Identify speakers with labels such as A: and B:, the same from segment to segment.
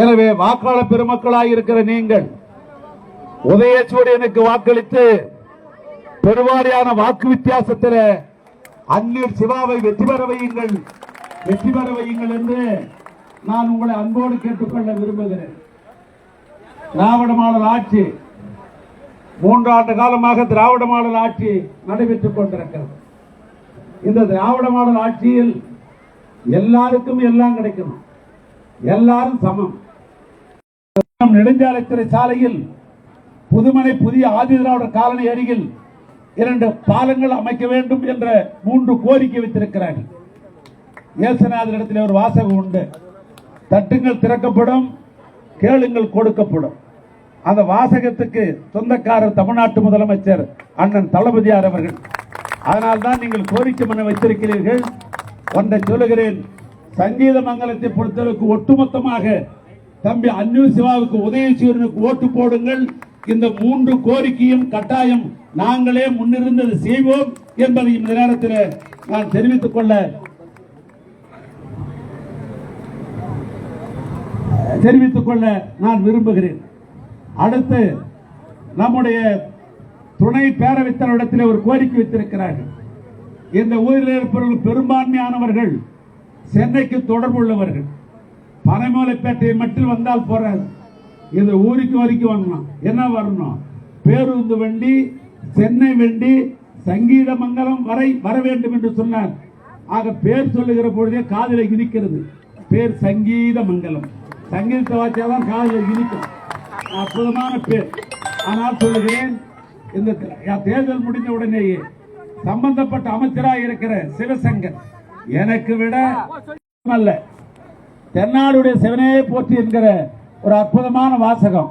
A: எனவே வாக்காளர் பெருமக்களாக இருக்கிற நீங்கள் உதயசூரியனுக்கு வாக்களித்து பெருவாரியான வாக்கு வித்தியாசத்தில் அந்நீர் சிவாவை வெற்றி பெற வையுங்கள் வெற்றி பெற வையுங்கள் என்று நான் உங்களை அன்போடு கேட்டுக்கொள்ள விரும்புகிறேன். திராவிட மாடல் ஆட்சி மூன்றாண்டு காலமாக திராவிட மாடல் ஆட்சி நடைபெற்றுக் கொண்டிருக்கிறது. இந்த திராவிட மாடல் ஆட்சியில் எல்லாருக்கும் எல்லாம் கிடைக்கணும் எல்லாரும் சமம். நம் நெடுஞ்சாலைத்துறை சாலையில் புதுமனை புதிய ஆதிதிராவிடர் காலனி அருகில் இரண்டு பாலங்கள் அமைக்க வேண்டும் என்ற மூன்று கோரிக்கை வைத்திருக்கிறார்கள். இயேசுநாதர் இடத்தில் ஒரு வாசகம் உண்டு. தட்டுங்கள் திறக்கப்படும் கேளுங்கள் கொடுக்கப்படும். அந்த வாசகத்துக்கு சொந்தக்காரர் தமிழ்நாட்டு முதலமைச்சர் அண்ணன் தளபதியார் அவர்கள். அதனால்தான் நீங்கள் கோரிக்கை மனு வைத்திருக்கிறீர்கள். ஒன்றை சொல்லுகிறேன். சங்கீத மங்கலத்தை பொறுத்தளவுக்கு ஒட்டுமொத்தமாக தம்பி அன்னியூ சிவாவுக்கு உதயசூரனுக்கு ஓட்டு போடுங்கள். இந்த மூன்று கோரிக்கையும் கட்டாயம் நாங்களே முன்னிருந்தது செய்வோம் என்பதை இந்த நேரத்தில் நான் தெரிவித்துக் கொள்ள தெரிவித்துக் கொள்ள நான் விரும்புகிறேன். அடுத்து நம்முடைய துணை பேரவைத் தலைவரிடத்தில் ஒரு கோரிக்கை வைத்திருக்கிறார்கள். இந்த ஊரில் இருப்பவர்கள் பெரும்பான்மையானவர்கள் சென்னைக்கு தொடர்புள்ளவர்கள் பனைமலைப்பேட்டை மட்டும் வந்தால் போறாது இது ஊருக்கு வரைக்கும் வரணும் என்ன வரணும்? பேருந்து வண்டி சென்னை வண்டி சங்கீத மங்கலம் வரை வர வேண்டும் என்று சொன்னார். ஆக பேர் சொல்லுகிற பொழுதே காதில் இனிக்கிறது. பேர் சங்கீத மங்கலம் சங்கீதத்தை வாச்சாதான் காதில் இனிக்கும். அற்புதமான பேர். ஆனால் சொல்லுகிறேன் இந்த தேர்தல் முடிந்த உடனேயே சம்பந்தப்பட்ட அமைச்சராக இருக்கிற சிவசங்கர் எனக்கு விட அல்ல. தென்னாடுடைய சிவனே போற்றி என்கிற ஒரு அற்புதமான வாசகம்.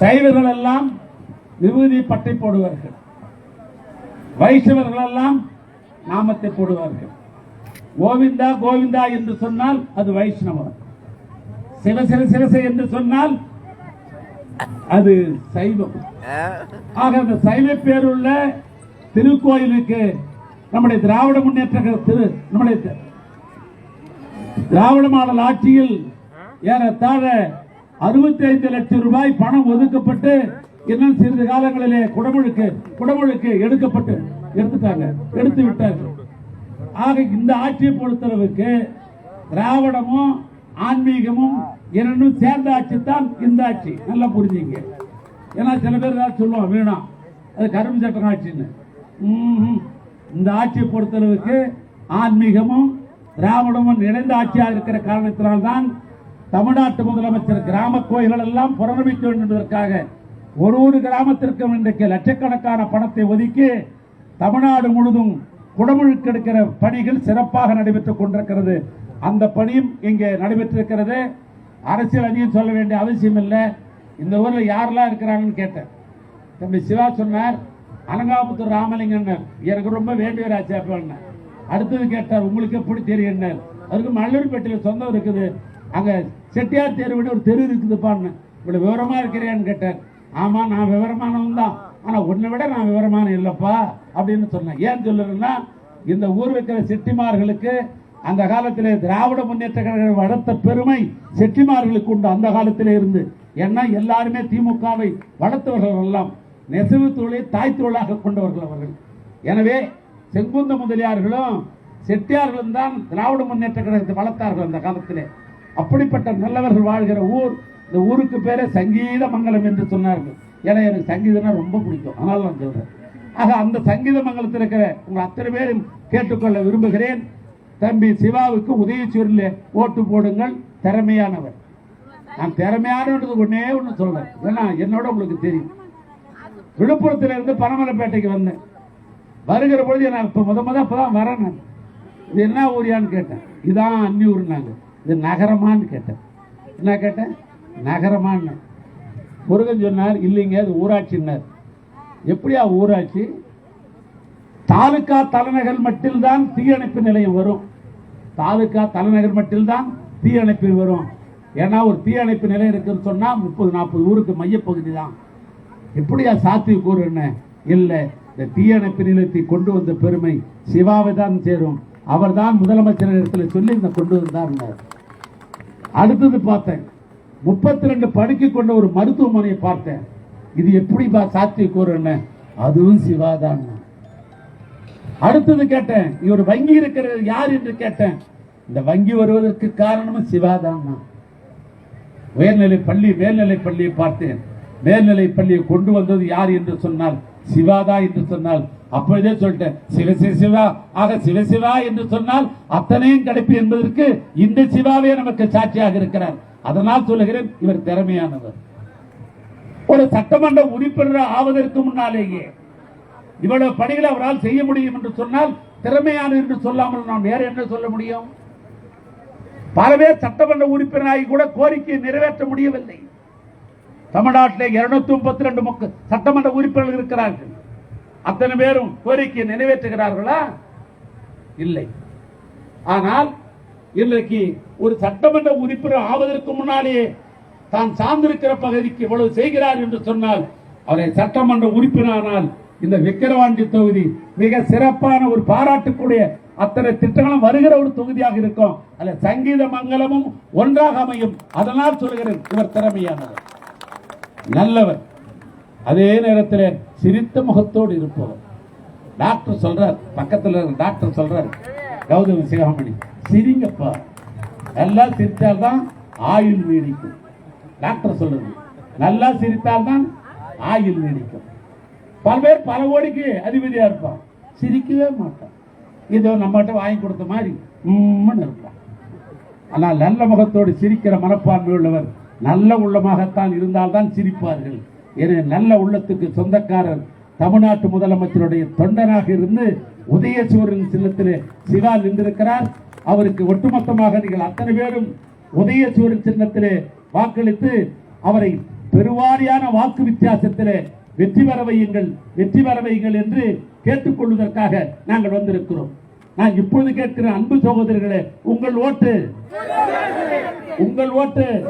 A: சைவர்கள் எல்லாம் விபூதி பட்டை போடுவார்கள். வைஷ்ணவர்கள் எல்லாம் நாமத்தை போடுவார்கள். கோவிந்தா கோவிந்தா என்று சொன்னால் அது வைஷ்ணவம். சிவசிர சிவசை என்று சொன்னால் அது சைவம். ஆக அந்த சைவ பேருள்ள திருக்கோயிலுக்கு நம்முடைய திராவிட முன்னேற்ற திரு நம்முடைய திராவிட மாடல் ஆட்சியில் ஏறத்தாழ அறுபத்தி ஐந்து லட்சம் ரூபாய் பணம் ஒதுக்கப்பட்டு இன்னும் சிறிது காலங்களிலே குடமுழுக்கு குடமுழுக்கு எடுக்கப்பட்டு எடுத்துட்டாங்க எடுத்து விட்டார்கள். ஆக இந்த ஆட்சியை பொறுத்தளவுக்கு திராவிடமும் ஆன்மீகமும் இரண்டும் சேர்ந்த ஆட்சி தான் இந்த ஆட்சி. நல்லா புரிஞ்சுங்க. ஏன்னா சில பேர் ஏதாவது சொல்லுவோம் வேணாம் அது கரும்பு சட்டம் ஆட்சின்னு. இந்த ஆட்சியை பொறுத்தளவுக்கு ஆன்மீகமும் திராவிடமும் இணைந்த ஆட்சியாக இருக்கிற காரணத்தினால்தான் தமிழ்நாட்டு முதலமைச்சர் கிராம கோயில்கள் எல்லாம் புறநமைக்க வேண்டும் என்பதற்காக ஒரு ஒரு கிராமத்திற்கும் இன்றைக்கு லட்சக்கணக்கான பணத்தை ஒதுக்கி தமிழ்நாடு முழுதும் குடமுழுக்கெடுக்கிற பணிகள் சிறப்பாக நடைபெற்றுக் கொண்டிருக்கிறது. அந்த பணியும் இங்கே நடைபெற்றிருக்கிறது. அரசியல் அதிகம் சொல்ல வேண்டிய அவசியம் இல்லை. இந்த ஊரில் யாரெல்லாம் இருக்கிறாங்கன்னு கேட்டேன். தம்பி சிவா சொன்னார் அலங்காபுத்தூர் ராமலிங்கன் எனக்கு ரொம்ப வேண்டியவராச்சு அப்ப அடுத்தது கேட்டார் உங்களுக்கு எப்படி தெரியும்? அதுக்கு மல்லூர்பேட்டையில் சொந்தம் இருக்குது. அங்க செட்டியார் தெருவுன்னு ஒரு தெரு இருக்குதுப்பான்னு இவ்வளவு விவரமா இருக்கிறேன்னு கேட்டார். ஆமா நான் விவரமானவன் தான். ஆனா உன்னை விட நான் விவரமான இல்லப்பா. அப்படின்னு சொன்னேன் ஏன் சொல்லுறேன்னா இந்த ஊர் இருக்கிற செட்டிமார்களுக்கு அந்த காலத்தில் திராவிட முன்னேற்ற கழகம் வளர்த்த பெருமை செட்டிமார்களுக்கு உண்டு அந்த காலத்திலே இருந்து. ஏன்னா எல்லாருமே திமுகவை வளர்த்தவர்கள் எல்லாம். நெசவு தொழிலை தாய் தொழிலாக கொண்டவர்கள் அவர்கள். எனவே செங்குந்த முதலியார்களும் செட்டியார்களும் தான் திராவிட முன்னேற்ற கழகத்தை வளர்த்தார்கள் அந்த காலத்திலே. அப்படிப்பட்ட நல்லவர்கள் வாழ்கிற ஊர் இந்த ஊருக்கு பேரே சங்கீத மங்கலம் என்று சொன்னார்கள். ஏன்னா எனக்கு சங்கீதம்னா ரொம்ப பிடிக்கும். அதனால நான் சொல்றேன். ஆக அந்த சங்கீத மங்கலத்தில் இருக்கிற உங்கள் அத்தனை பேரும் கேட்டுக்கொள்ள விரும்புகிறேன். தம்பி சிவாவுக்கு உதயச்சூரில் ஓட்டு போடுங்கள். திறமையானவர். நான் திறமையானது ஒன்னே ஒன்று சொல்றேன். ஏன்னா என்னோட உங்களுக்கு தெரியும். விழுப்புரத்தில் இருந்து பனமலைப்பேட்டைக்கு வந்தேன். வருகிற பொழுது நான் இப்போ முத முத அப்பதான் வரேன் நான். இது என்ன ஊரியான்னு கேட்டேன். இதான் அன்னியூர்னாங்க இது நகரமான்னு கேட்டேன். என்ன கேட்டேன்? நகரமான்னு. முருகன் சொன்னார் இல்லைங்க அது ஊராட்சின்னார். எப்படியா ஊராட்சி? தாலுகா தலைநகர் மட்டில்தான் தீயணைப்பு நிலையம் வரும். தாலுகா தலைநகர் மட்டில்தான் தீயணைப்பு வரும். ஏன்னா ஒரு தீயணைப்பு நிலையம் இருக்குன்னு சொன்னால் முப்பது நாற்பது ஊருக்கு மையப்பகுதி தான். எப்படியா சாத்திய கூறு என்ன? இல்லை இந்த தீயணைப்பு நிலையத்தை கொண்டு வந்த பெருமை சிவாவை தான் சேரும். அவர்தான் முதலமைச்சர் இடத்துல சொல்லி இந்த கொண்டு வந்தார் அடுத்தது பார்த்தேன். முப்பத்தி ரெண்டு படுக்கை கொண்ட ஒரு மருத்துவமனையை பார்த்தேன். இது எப்படி என்ன? அதுவும் சிவாதான் அடுத்தது கேட்டேன் இவர் வங்கி இருக்கிறது யார் என்று கேட்டேன். இந்த வங்கி வருவதற்கு காரணமும் சிவாதான் உயர்நிலை பள்ளி மேல்நிலை பள்ளியை பார்த்தேன். மேல்நிலை பள்ளியை கொண்டு வந்தது யார் என்று சொன்னால் சிவாதா என்று சொன்னால். அப்பொழுதே சொல்லிட்டேன் சிவ சிவ சிவா ஆக சிவ சிவா என்று சொன்னால் அத்தனையும் கிடைப்பு என்பதற்கு இந்த சிவாவே நமக்கு சாட்சியாக இருக்கிறார். அதனால் சொல்லுகிறேன் இவர் திறமையானவர். ஒரு சட்டமன்ற உறுப்பினர் ஆவதற்கு முன்னாலேயே இவ்வளவு பணிகளை அவரால் செய்ய முடியும் என்று சொன்னால் திறமையான என்று சொல்லாமல் நாம் வேற என்ன சொல்ல முடியும்? பல பேர் சட்டமன்ற உறுப்பினராகி கூட கோரிக்கையை நிறைவேற்ற முடியவில்லை. தமிழ்நாட்டில் இருநூத்தி முப்பத்தி ரெண்டு சட்டமன்ற உறுப்பினர்கள் இருக்கிறார்கள். அத்தனை பேரும் கோரிக்கையை நிறைவேற்றுகிறார்களா? இல்லை. ஆனால் இன்றைக்கு ஒரு சட்டமன்ற உறுப்பினர் ஆவதற்கு முன்னாலேயே தான் சார்ந்திருக்கிற பகுதிக்கு இவ்வளவு செய்கிறார் என்று சொன்னால் அவரை சட்டமன்ற உறுப்பினரானால் இந்த விக்கிரவாண்டி தொகுதி மிக சிறப்பான ஒரு பாராட்டுக்கூடிய அத்தனை திட்டங்களும் வருகிற ஒரு தொகுதியாக இருக்கும். அல்ல சங்கீத மங்கலமும் ஒன்றாக அமையும். அதனால் சொல்கிறேன் இவர் திறமையானவர். நல்லவர் அதே நேரத்தில் சிரித்த முகத்தோடு இருப்பவர் டாக்டர் சொல்றார் பக்கத்தில் டாக்டர் சொல்றார் கௌதம சிகாமணி சிரிங்கப்பா. நல்லா சிரித்தால்தான் ஆயுள் நீடிக்கும். டாக்டர் சொல்றது நல்லா சிரித்தால்தான் ஆயுள் நீடிக்கும். பல பேர் பல கோடிக்கு அதிபதியா இருப்பான். சிரிக்கவே மாட்டான். இதோ நம்மகிட்ட வாங்கி கொடுத்த மாதிரி உம்முன்னு இருப்பான். ஆனால் நல்ல முகத்தோடு சிரிக்கிற மனப்பான்மை உள்ளவர் நல்ல உள்ளமாகத்தான் இருந்தால்தான் சிரிப்பார்கள். என நல்ல உள்ளத்துக்கு சொந்தக்காரர் தமிழ்நாட்டு முதலமைச்சருடைய தொண்டனாக இருந்து உதயசூரன் சின்னத்திலே சிவா நின்றிருக்கிறார். அவருக்கு ஒட்டுமொத்தமாக நீங்கள் அத்தனை பேரும் உதயசூரன் சின்னத்திலே வாக்களித்து அவரை பெருவாரியான வாக்கு வித்தியாசத்திலே வெற்றி பெற வையுங்கள் வெற்றி பெற வையுங்கள் என்று கேட்டுக்கொள்வதற்காக நாங்கள் வந்திருக்கிறோம். நான் இப்பொழுது கேட்கிற அன்பு சகோதரர்களே உங்கள் ஓட்டு. உங்கள் ஓட்டு.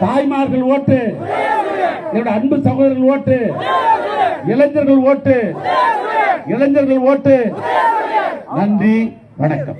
A: தாய்மார்கள் ஓட்டு. என்னோட அன்பு சகோதரர்கள் ஓட்டு. இளைஞர்கள் ஓட்டு. இளைஞர்கள் ஓட்டு. நன்றி வணக்கம்.